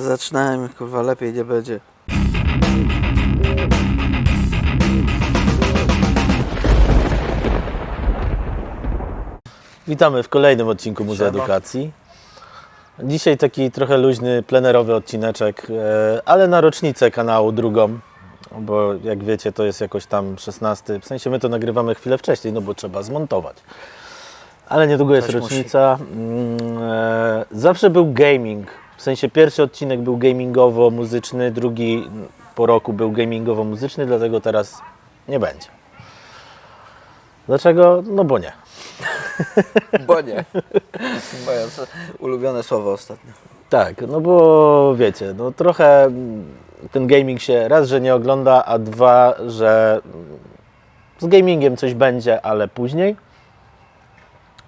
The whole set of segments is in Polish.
Zaczynałem, kurwa, lepiej nie będzie. Witamy w kolejnym odcinku Muzeum Siema. Edukacji. Dzisiaj taki trochę luźny, plenerowy odcineczek, e, ale na rocznicę kanału drugą, bo jak wiecie to jest jakoś tam 16, w sensie my to nagrywamy chwilę wcześniej, no bo trzeba zmontować. Ale niedługo jest Ktoś musi. rocznica. Mm, e, Zawsze był gaming, w sensie pierwszy odcinek był gamingowo-muzyczny, drugi po roku był gamingowo-muzyczny, dlatego teraz nie będzie. Dlaczego? No bo nie. Bo nie. Moje ulubione słowo ostatnio. Tak, no bo wiecie, no trochę ten gaming się raz, że nie ogląda, a dwa, że z gamingiem coś będzie, ale później.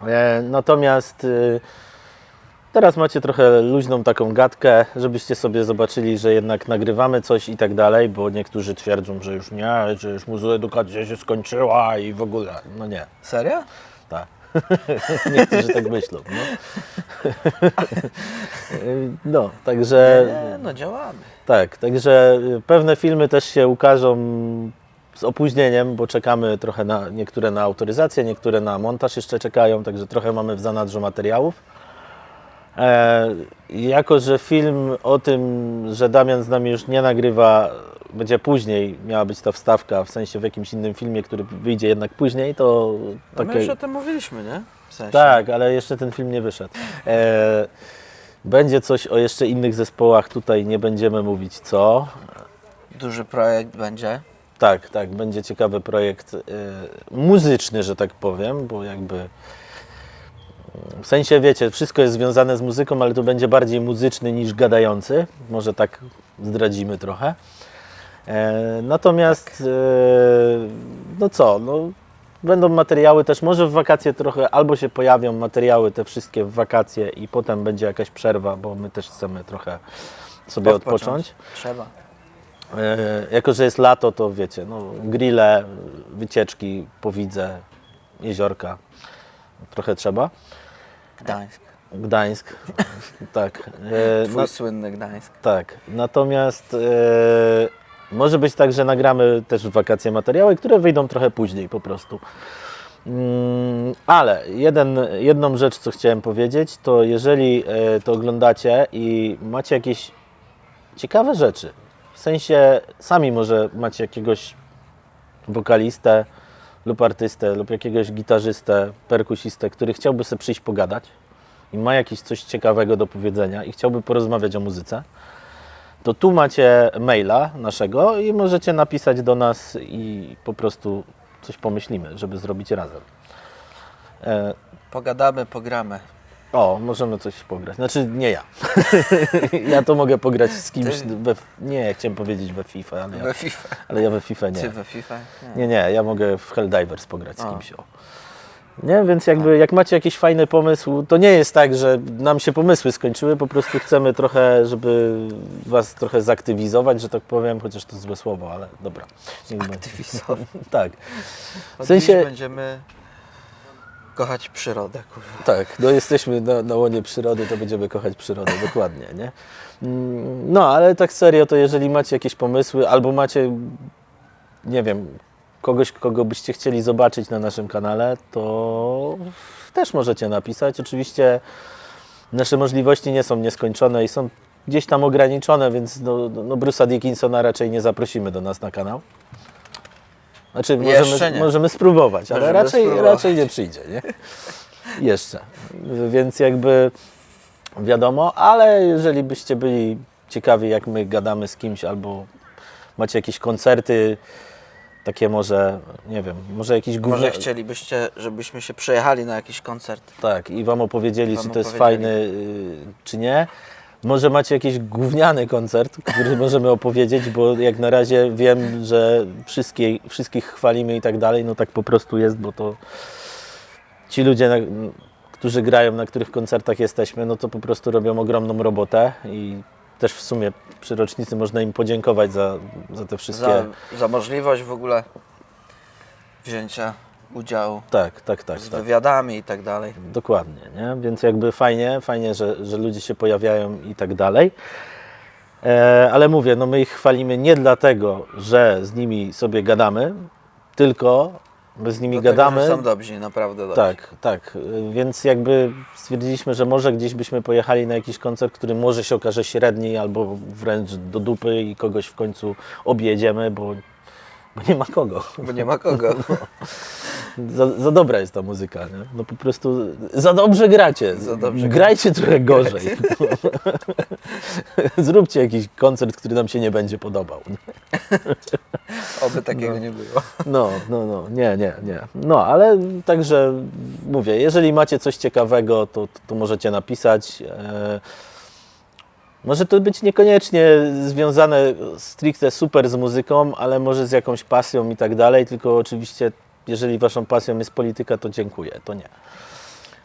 E, Natomiast y, teraz macie trochę luźną taką gadkę, żebyście sobie zobaczyli, że jednak nagrywamy coś i tak dalej, bo niektórzy twierdzą, że już nie, że już muzeum edukacja się skończyła i w ogóle. No nie, Serio? tak. Niektórzy tak myślą. No, no także. Nie, no działamy. Tak, także y, pewne filmy też się ukażą z opóźnieniem, bo czekamy trochę na niektóre na autoryzację, niektóre na montaż jeszcze czekają, także trochę mamy w zanadrzu materiałów. E, jako, że film o tym, że Damian z nami już nie nagrywa, będzie później, miała być ta wstawka, w sensie w jakimś innym filmie, który wyjdzie jednak później, to No my takie... już o tym mówiliśmy, nie? W sensie. Tak, ale jeszcze ten film nie wyszedł. E, będzie coś o jeszcze innych zespołach, tutaj nie będziemy mówić co. Duży projekt będzie. Tak, tak, będzie ciekawy projekt e, muzyczny, że tak powiem, bo jakby w sensie wiecie, wszystko jest związane z muzyką, ale to będzie bardziej muzyczny niż gadający. Może tak zdradzimy trochę. E, natomiast e, no co, no będą materiały też, może w wakacje trochę, albo się pojawią materiały te wszystkie w wakacje i potem będzie jakaś przerwa, bo my też chcemy trochę sobie odpocząć. Trzeba. E, jako, że jest lato, to wiecie, no, grille, wycieczki po Widze, jeziorka, trochę trzeba. Gdańsk. Gdańsk, tak. E, Twój na, słynny Gdańsk. tak, natomiast e, może być tak, że nagramy też w wakacje materiały, które wyjdą trochę później po prostu. Mm, Ale jeden, jedną rzecz, co chciałem powiedzieć, to jeżeli e, to oglądacie i macie jakieś ciekawe rzeczy, w sensie sami może macie jakiegoś wokalistę lub artystę lub jakiegoś gitarzystę, perkusistę, który chciałby sobie przyjść pogadać i ma jakieś coś ciekawego do powiedzenia i chciałby porozmawiać o muzyce, to tu macie maila naszego i możecie napisać do nas i po prostu coś pomyślimy, żeby zrobić razem. E, Pogadamy, pogramy. O, możemy coś pograć. Znaczy nie ja. ja to mogę pograć z kimś. Ty- We, nie, chciałem powiedzieć we FIFA, ale ja, We FIFA. ale ja we FIFA nie. Ty we FIFA? Nie, nie, ja mogę w Helldivers pograć z kimś. O. Nie, więc jakby jak macie jakiś fajny pomysł, to nie jest tak, że nam się pomysły skończyły, po prostu chcemy trochę, żeby Was trochę zaktywizować, że tak powiem, chociaż to złe słowo, ale dobra. Aktywizowy. Tak, W sensie- będziemy kochać przyrodę, kurwa. tak, no jesteśmy na, na łonie przyrody, to będziemy kochać przyrodę, dokładnie, nie? Mm, No, ale tak serio, to jeżeli macie jakieś pomysły, albo macie, nie wiem, kogoś, kogo byście chcieli zobaczyć na naszym kanale, to też możecie napisać. Oczywiście nasze możliwości nie są nieskończone i są gdzieś tam ograniczone, więc no, no Bruce'a Dickinsona raczej nie zaprosimy do nas na kanał. Znaczy, możemy, możemy spróbować, ale Możemy raczej, spróbować. raczej nie przyjdzie, nie? Jeszcze. Więc jakby wiadomo, ale jeżeli byście byli ciekawi, jak my gadamy z kimś, albo macie jakieś koncerty, takie może, nie wiem, może jakiś Może gówno... chcielibyście, żebyśmy się przejechali na jakiś koncert. Tak, i Wam opowiedzieli, Wam czy to jest fajny, y, czy nie. Może macie jakiś gówniany koncert, który możemy opowiedzieć, bo jak na razie wiem, że wszystkie, wszystkich chwalimy i tak dalej, no tak po prostu jest, bo to ci ludzie, na, którzy grają, na których koncertach jesteśmy, no to po prostu robią ogromną robotę i też w sumie przy rocznicy można im podziękować za, za te wszystkie... Za, za możliwość w ogóle wzięcia udziału Tak, tak, tak. z tak. wywiadami i tak dalej. Dokładnie, nie? Więc jakby fajnie, fajnie, że, że ludzie się pojawiają i tak dalej. E, ale mówię, no my ich chwalimy nie dlatego, że z nimi sobie gadamy, tylko my z nimi Dlatego, gadamy. że są dobrzy, naprawdę dobrzy. Tak, tak. Więc jakby stwierdziliśmy, że może gdzieś byśmy pojechali na jakiś koncert, który może się okaże średni albo wręcz do dupy i kogoś w końcu objedziemy, bo, bo nie ma kogo. Bo nie ma kogo. Za, za dobra jest ta muzyka, nie? No po prostu za dobrze gracie. Za dobrze Grajcie trochę gorzej. Zróbcie jakiś koncert, który nam się nie będzie podobał. Oby takiego nie było. No, no, no, nie, nie, nie. No, ale także mówię, jeżeli macie coś ciekawego, to, to możecie napisać. E, może to być niekoniecznie związane stricte super z muzyką, ale może z jakąś pasją i tak dalej, tylko oczywiście, jeżeli waszą pasją jest polityka, to dziękuję, to nie.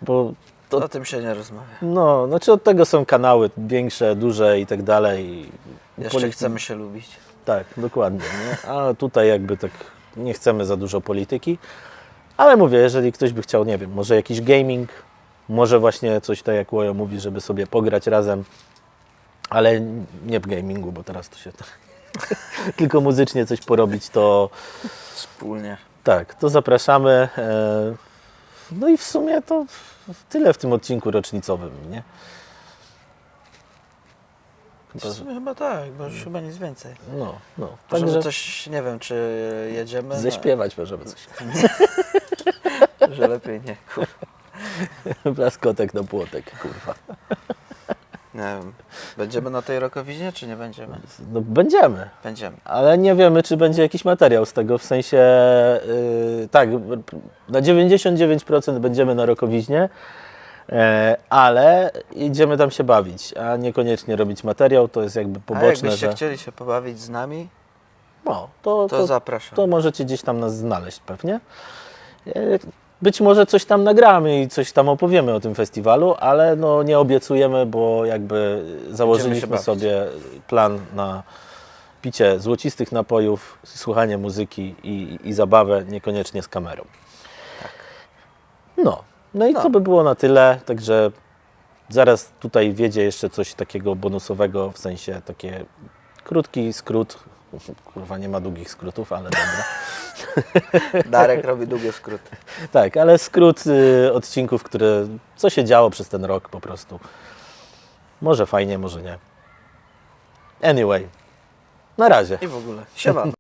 Bo to, O tym się nie rozmawia. no, znaczy od tego są kanały większe, duże i tak dalej. Jeszcze Poli- chcemy się lubić. tak, dokładnie. Nie? A tutaj jakby tak nie chcemy za dużo polityki. Ale mówię, jeżeli ktoś by chciał, nie wiem, może jakiś gaming, może właśnie coś tak jak Łojo mówi, żeby sobie pograć razem, ale nie w gamingu, bo teraz to się tylko muzycznie coś porobić, to Wspólnie. tak, to zapraszamy. E, No i w sumie to tyle w tym odcinku rocznicowym, nie? W sumie chyba tak, bo już chyba nic więcej. No, no. Możemy Także coś, nie wiem, czy jedziemy. ześpiewać możemy coś. No, że lepiej nie. Kur... Blaskotek na płotek, kurwa. Nie wiem. Będziemy na tej rokowizie, czy nie będziemy? No będziemy, Będziemy. ale nie wiemy, czy będzie jakiś materiał z tego, w sensie, yy, tak, na 99% będziemy na rokowiźnie, e, ale idziemy tam się bawić, a niekoniecznie robić materiał, to jest jakby A poboczne, jakbyście że... chcieli się pobawić z nami, No, to, to, to, zapraszam. to możecie gdzieś tam nas znaleźć pewnie. E, Być może coś tam nagramy i coś tam opowiemy o tym festiwalu, ale no nie obiecujemy, bo jakby założyliśmy sobie plan na picie złocistych napojów, słuchanie muzyki i, i zabawę, niekoniecznie z kamerą. No, no i No. to by było na tyle, także zaraz tutaj wiedzie jeszcze coś takiego bonusowego, w sensie takie krótki skrót, kurwa nie ma długich skrótów, ale dobra. Darek robi długie skróty. Tak, ale skrót y, odcinków, które, co się działo przez ten rok po prostu. Może fajnie, może nie. Anyway, na razie. I w ogóle. Siemano.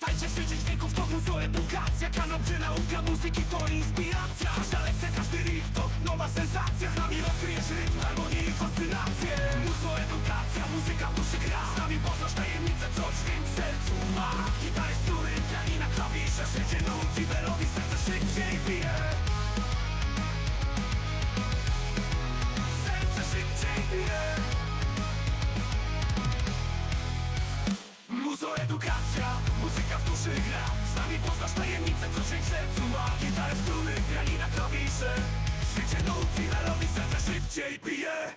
Witajcie w świecie dźwięków, to muzo edukacja. Kanał, gdzie nauka muzyki to inspiracja. Każda lekcja, każdy riff to nowa sensacja. Z nami odkryjesz rytm, harmonię i bije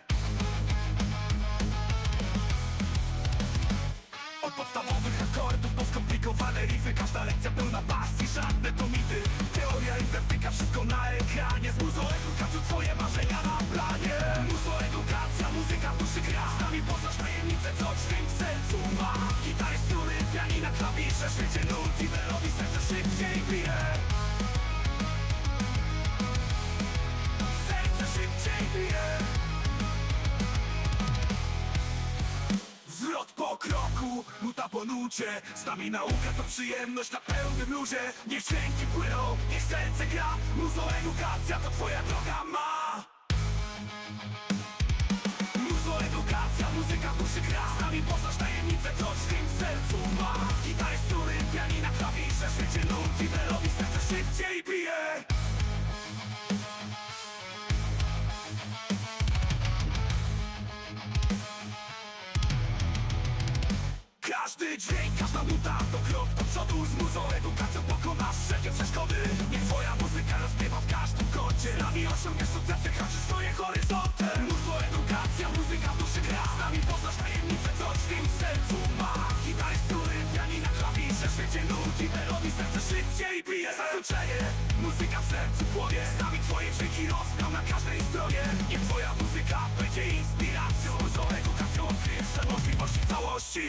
Od podstawowych akordów po skomplikowane riffy. Każda lekcja pełna pasji, żadne to mity Teoria i praktyka, wszystko na ekranie. Z muzo edukacją twoje marzenia na planie. Muzo edukacja, muzyka duszy gra. Z nami poznasz tajemnicę, co po nucie Z nami nauka to przyjemność na pełnym luzie Niech dźwięki płyną, niech serce gra. Muzo edukacja to twoja droga każdy dźwięk, każda nuta To krok do przodu. Z muzą Edukacją pokonasz wszelkie przeszkody. Niech twoja muzyka rozbiewa w każdym kącie. Z nami osiągniesz sukcesy, kroczysz swoje horyzonty. Mnóstwo edukacja, muzyka w duszy gra. Z nami poznasz tajemnicę, co dźwięk w sercu ma. Gitary, struny, pianina, klawisze Świecie nudzi, melodii, serce szybciej bije. Zakończenie, muzyka w sercu płonie. Z nami twoje dźwięki rozmią na każdej stronie. Niech twoja muzyka będzie inspiracją. Z muzą edukacją odkryjesz możliwości całości.